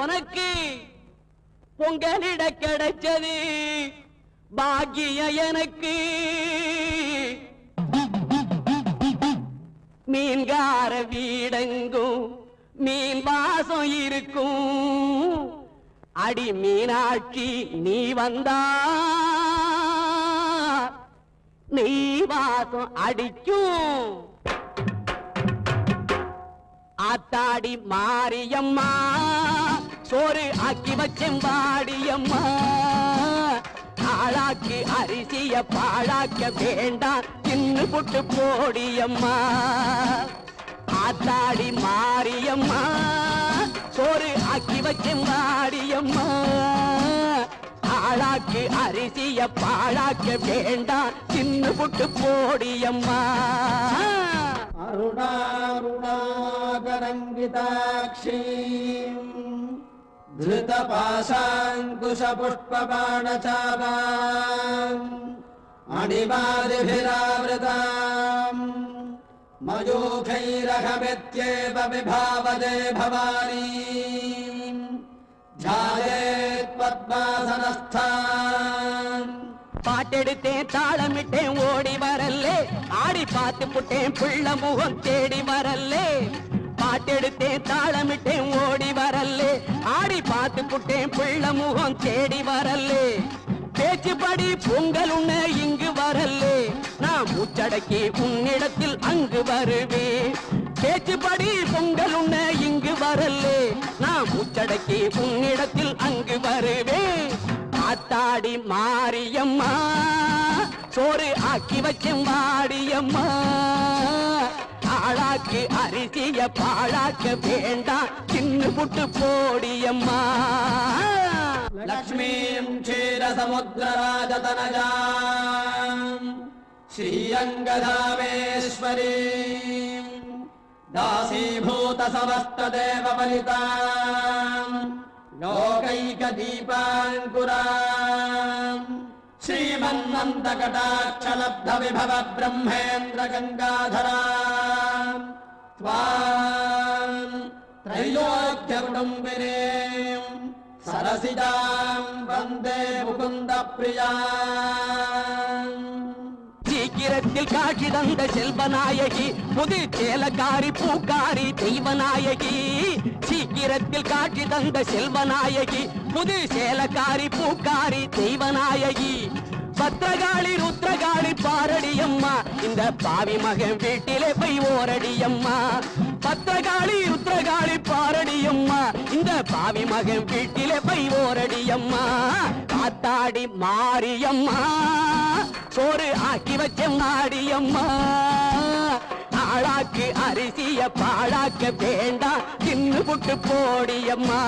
உனக்கு பொங்கலிட கிடைச்சது பாக்கியம் எனக்கு. மீன்கார வீடெங்கும் மீன் வாசம் இருக்கும். அடி மீனாட்சி நீ வந்தா நீ வாசம் அடிக்கும். ஆத்தாடி மாரியம்மா. சோறு ஆக்கி வச்செம்பாடியம்மா. ஆளாக்கி அரிசிய பாழாக்க வேண்டாம். தின்னு புட்டு போடியம்மா. ஆத்தாடி மாரியம்மா. சோறு ஆக்கி வச்செம்பாடியம்மா. ஆளாக்கி அரிசிய பாழாக்க வேண்டாம். சின்ன புட்டு போடியம்மா. அருணாருணாகரங்கிதாட்சி. धृतपाशाङ्कुशपुष्पबाणचापाम् अणिमादिभिरावृताम् मयूखैरहमित्येव विभावदे भवानी ध्यायेत् पद्मासनस्थान् பாட்டெடுத்தேன் தாளமிட்டேன் ஓடி வரல்லே ஆடி பார்த்து புட்டேன் புள்ள முகம் தேடி வரல்லே பாட்டெடுத்தேன் தாளமிட்டேன் ஓடி வரல்லே ஆடி பார்த்து புட்டேன் புள்ள முகம் தேடி வரல்லே. பேச்சுப்படி பொங்கல் உண்ண இங்கு வரல்லே. நான் மூச்சடக்கி உன்னிடத்தில் அங்கு வருவேன். பேச்சுப்படி பொங்கல் உண்ண இங்கு வரல்லே. நான் மூச்சடக்கி உன்னிடத்தில் அங்கு வருவேன். ஆத்தாடி மாரியம்மா சோறு ஆக்கி வச்சேன் வாடியம்மா. ஆளாக்கு அரிசிய பாழாக்க வேண்டாம் சின்ன புட்டு போடியம்மா लक्ष्मीम् क्षीरसमुद्रराजतनजाम् श्रीरङ्गधामेश्वरीम् दासीभूतसमस्तदेवपलिताम् लोकैकदीपाङ्कुराम् श्रीमन्नन्तकटाक्षलब्धविभव ब्रह्मेन्द्र गङ्गाधराम् त्वाम् त्रैलोक्यकुटुम्बिनीम् सरसिजाम् वन्दे मुकुन्दप्रियाम् சீக்கிரத்தில் காட்சி தந்த செல்வநாயகி புது சேலக்காரி பூக்காரி தெய்வநாயகி சீக்கிரத்தில் காட்சி தந்த செல்வநாயகி புது சேலக்காரி பூக்காரி தெய்வநாயகி பத்ரகாளி ருத்ரகாளி பாரடியம்மா இந்த பாவி மகன் வீட்டிலே போய் ஓரடியம்மா. பத்ரகாளி ருத்ரகாளி பாரடியம்மா இந்த பாவி மகன் வீட்டிலே போய் ஓரடியம்மா. காத்தாடி மாரியம்மா. சோறு ஆக்கி வச்ச மாடியம்மா நாளாக்கு அரிசிய பாழாக்க வேண்டாம். தின்னு புட்டு போடியம்மா.